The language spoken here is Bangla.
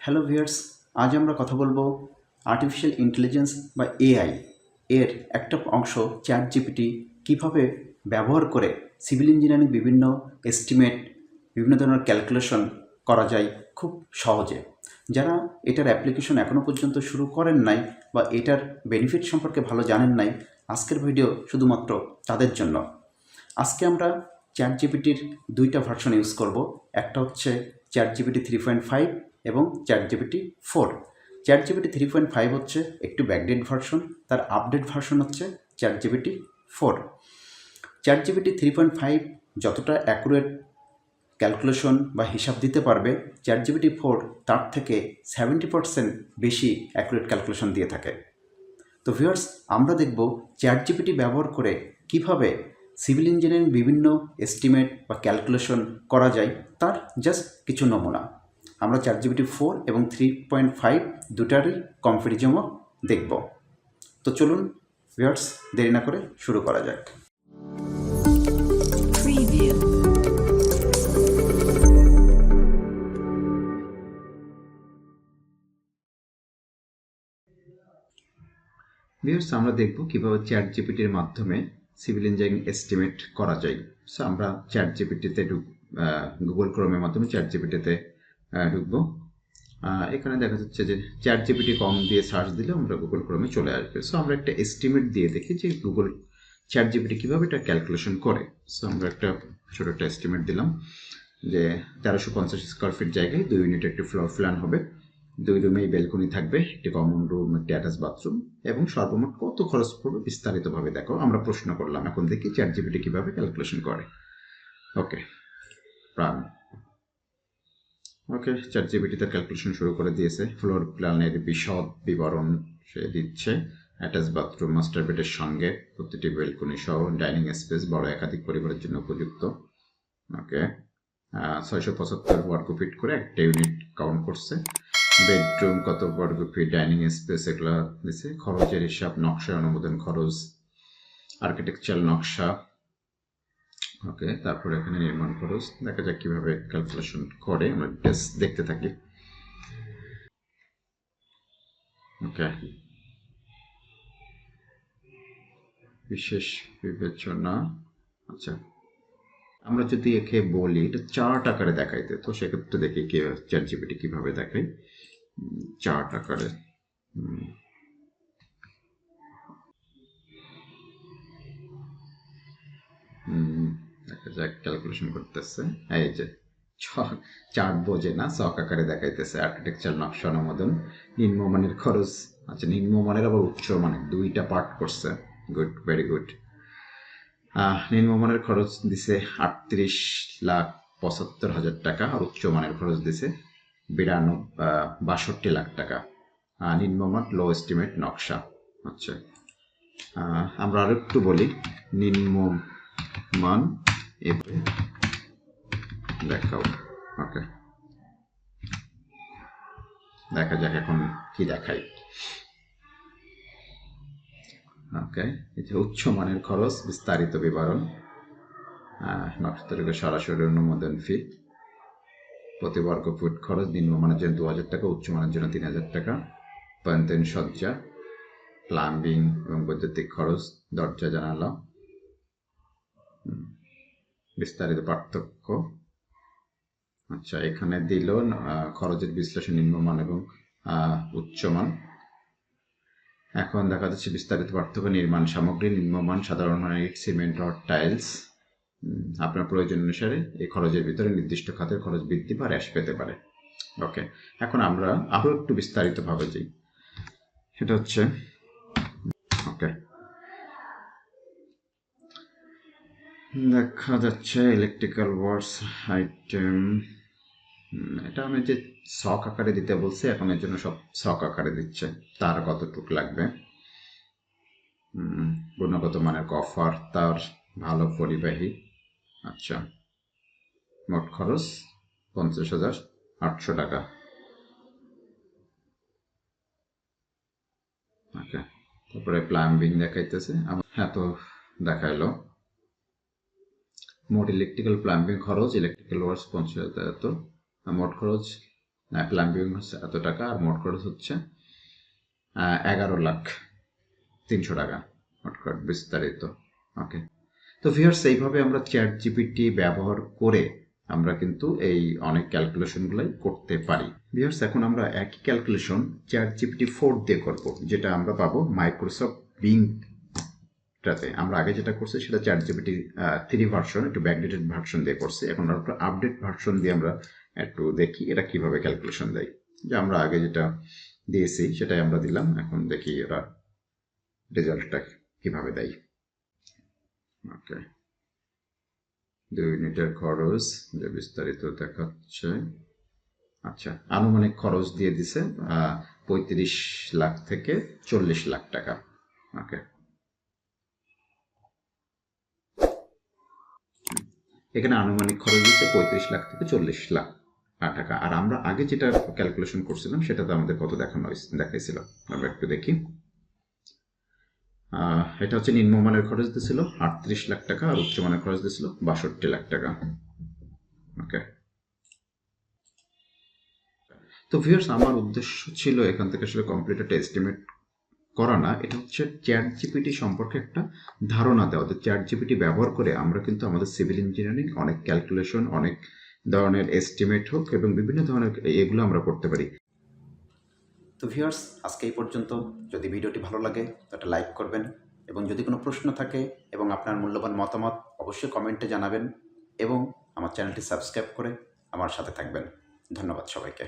হ্যালো ভিউয়ার্স আজ আমরা কথা বলব আর্টিফিশিয়াল ইন্টেলিজেন্স বা এআই এর একটা অংশ চ্যাট জিপিটি কীভাবে ব্যবহার করে সিভিল ইঞ্জিনিয়ারিং বিভিন্ন এস্টিমেট বিভিন্ন ধরনের ক্যালকুলেশন করা যায় খুব সহজে। যারা এটার অ্যাপ্লিকেশন এখনও পর্যন্ত শুরু করেন নাই বা এটার বেনিফিট সম্পর্কে ভালো জানেন নাই, আজকের ভিডিও শুধুমাত্র তাদের জন্য। আজকে আমরা চ্যাট জিপিটির দুইটা ভার্সন ইউজ করব। একটা হচ্ছে chat GPT three point five এবং ChatGPT four ChatGPT three point five হচ্ছে একটু ব্যাকডেট ভার্সন তার আপডেট ভার্সন হচ্ছে ChatGPT four ChatGPT three point five যতটা অ্যাকুরেট ক্যালকুলেশন বা হিসাব দিতে পারবে চ্যাট জিপিটি ফোর তার থেকে সেভেন্টি পার্সেন্ট বেশি অ্যাকুরেট ক্যালকুলেশন দিয়ে থাকে। তো ভিউয়ার্স আমরা দেখব চ্যাট জিপিটি ব্যবহার করে কীভাবে সিভিল ইঞ্জিনিয়ারিং বিভিন্ন এস্টিমেট বা ক্যালকুলেশন করা যায়, তার জাস্ট কিছু নমুনা। আমরা চ্যাট জিপিটি ফোর এবং থ্রি পয়েন্ট ফাইভ দুটারই কম্পারিজমও দেখব। তো চলুন ভিউয়ার্স দেরি না করে শুরু করা যাক. ভিউর্স আমরা দেখব কীভাবে চ্যাট জিপিটির মাধ্যমে সিভিল ইঞ্জিনিয়ারিং এস্টিমেট করা যায়। সো আমরা চ্যাট জিপিটিতে গুগল ক্রোমের মাধ্যমে চ্যাট জিপিটিতে ঢুকবো। এখানে দেখা যাচ্ছে যে চ্যাট জিপিটি কম দিয়ে সার্চ দিলে আমরা গুগল ক্রমে চলে আসবে। সো আমরা একটা এস্টিমেট দিয়ে দেখি যে গুগল চ্যাট জিপিটি কীভাবে এটা ক্যালকুলেশন করে। সো আমরা একটা ছোট একটা এস্টিমেট দিলাম যে তেরোশো পঞ্চাশ স্কোয়ার ফিট জায়গায় দুই ইউনিট একটি ফ্লোর প্ল্যান হবে। দুই রুমেই বেলকনি থাকবে, একটি কমন রুম একটি অ্যাটাচ বাথরুম এবং সর্বমোট কত খরচ পড়বে বিস্তারিতভাবে দেখো। আমরা প্রশ্ন করলাম, এখন দেখি চ্যাট জিপিটি কীভাবে ক্যালকুলেশন করে। ওকে প্রাণ ওকে চ্যাট জিপিটিতে ক্যালকুলেশন শুরু করে দিয়েছে। ফ্লোর প্ল্যানের বিশদ বিবরণ সে দিচ্ছে। অ্যাটাচ বাথরুম মাস্টার বেডের সঙ্গে প্রতিটি বেলকনি সহ ডাইনিং স্পেস বড় একাধিক পরিবারের জন্য উপযুক্ত। ওকে ছয়শো পঁচাত্তর বর্গ ফিট করে একটা ইউনিট কাউন্ট করছে। বেডরুম কত বর্গ ফিট ডাইনিং স্পেস এগুলো দিছে। খরচের হিসাব নকশা অনুমোদন খরচ আর্কিটেকচার নকশা ওকে, তারপরে এখানে নির্মাণ খরচ। দেখা যাক কীভাবে ক্যালকুলেশন করে, আমরা টেস্ট দেখতে থাকি। ওকে। বিশেষ বিবেচনা। আচ্ছা। আমরা যদি একে বলি, এটা চার্ট আকারে দেখাইতে, তো সেক্ষেত্রে দেখি কি চ্যাট জিপিটি কীভাবে দেখাই চার্ট আকারে। হুম। যাক ক্যালকুলেশন করতেছে। এই যে চার্ট বোঝে না চক আকারে দেখাইতেছে আর্কিটেকচার নকশা, অনুমোদন, নিম্নমানের খরচ। আচ্ছা নিম্নমানের আবার উচ্চ মানের দুইটা পার্ট করছে। গুড ভেরি গুড নিম্নমানের খরচ দিছে আটত্রিশ লাখ পঁচাত্তর হাজার টাকা আর উচ্চমানের খরচ দিছে বিরানব্বই বাষট্টি লাখ টাকা। নিম্নমান লো এস্টিমেট নকশা। আচ্ছা আমরা আরও একটু বলি, নিম্নমান এভাবে দেখাও। ওকে দেখা যাক এখন কি দেখাই। ওকে এই যে উচ্চমানের খরচ, বিস্তারিত বিবরণ নক্ষত্রকে সরাসরি অনুমোদন ফি প্রতি বর্গ ফুট খরচ নিম্নমানের জন্য দু হাজার টাকা উচ্চমানের জন্য তিন হাজার টাকা পয়ন্তন সজ্জা প্লাম্বিং এবং বৈদ্যুতিক খরচ, দরজা জানালা। বিস্তারিত পার্থক্য। আচ্ছা এখানে দিল খরচের বিশ্লেষণ, নিম্নমান এবং উচ্চমান। এখন দেখা যাচ্ছে বিস্তারিত পার্থক্য, নির্মাণ সামগ্রী, নিম্নমান, সাধারণ মানের ইট, সিমেন্ট, রড, টাইলস। আপনার প্রয়োজন অনুসারে এই খরচের ভিতরে নির্দিষ্ট খাতের খরচ বৃদ্ধি বা হ্রাস পেতে পারে। ওকে, এখন আমরা আরও একটু বিস্তারিতভাবে যাই। সেটা হচ্ছে, ওকে দেখা যাচ্ছে ইলেকট্রিক্যাল ওয়ার্স আইটেম এটা আমি যে শখ আকারে দিতে বলছি, এখন এর জন্য সব শখ আকারে দিচ্ছে। তার কতটুক লাগবে? গুণগত মানের কফার তার ভালো পরিবাহী। আচ্ছা মোট খরচ পঞ্চাশ হাজার আটশো টাকা। ওকে, তারপরে প্লাম্বিং দেখাইতেছে। হ্যাঁ তো দেখাইলো। মোট ইলেকট্রিক্যাল প্লাম্বিং খরচ ইলেকট্রিক্যাল ওয়ার্স পঞ্চাশ এত। মোট খরচ প্লাম্বিং হচ্ছে এত টাকা, আর মোট খরচ হচ্ছে এগারো লাখ তিনশো টাকা মোট খরচ বিস্তারিত। ওকে তো ভিউয়ার্স এইভাবে আমরা চ্যাট জিপিটি ব্যবহার করে আমরা কিন্তু এই অনেক ক্যালকুলেশনগুলাই করতে পারি। ভিউয়ার্স এখন আমরা একই ক্যালকুলেশন চ্যাট জিপিটি ফোর দিয়ে করব, যেটা আমরা পাবো মাইক্রোসফট বিং টাতে আমরা আগে যেটা করছি সেটা চ্যাট জিপিটি থ্রি ভার্সন একটু ব্যাকডেটেড ভার্সন দিয়ে করছি। এখন আমরা আপডেট ভার্সন দিয়ে আমরা একটু দেখি এটা কীভাবে ক্যালকুলেশন দেয়। যে আমরা আগে যেটা দিয়েছি সেটাই আমরা দিলাম। এখন দেখি ওরা রেজাল্টটা কীভাবে দেয়। ওকে। দুই ইউনিটের খরচ যে বিস্তারিত দেখাচ্ছে। আচ্ছা আনুমানিক খরচ দিয়ে দিছে পঁয়ত্রিশ লাখ থেকে চল্লিশ লাখ টাকা। ওকে। এখানে আনুমানিক খরচ দিচ্ছে পঁয়ত্রিশ লাখ থেকে চল্লিশ লাখ টাকা। আর আমরা আগে যেটা ক্যালকুলেশন করছিলাম সেটাতে আমাদের কত দেখানো দেখাইছিল। আমরা একটু দেখি। এটা হচ্ছে নিম্নমানের খরচ দিয়েছিল আটত্রিশ লাখ টাকা, আর উচ্চমানের খরচ দিয়েছিল বাষট্টি লাখ টাকা। ওকে তো ভিউয়ার্স আমার উদ্দেশ্য ছিল এখান থেকে আসলে কমপ্লিট একটা এস্টিমেট করা না, এটা হচ্ছে চ্যাট জিপিটি সম্পর্কে একটা ধারণা দেওয়া। তো চ্যাট জিপিটি ব্যবহার করে আমরা কিন্তু আমাদের সিভিল ইঞ্জিনিয়ারিং অনেক ক্যালকুলেশন অনেক ধরনের এস্টিমেট হোক এবং বিভিন্ন ধরনের এগুলো আমরা করতে পারি। তো ভিউয়ার্স আজকে এই পর্যন্ত। যদি ভিডিওটি ভালো লাগে তো একটা লাইক করবেন এবং যদি কোনো প্রশ্ন থাকে এবং আপনার মূল্যবান মতামত, অবশ্যই কমেন্টে জানাবেন এবং আমার চ্যানেলটি সাবস্ক্রাইব করে আমার সাথে থাকবেন। ধন্যবাদ সবাইকে।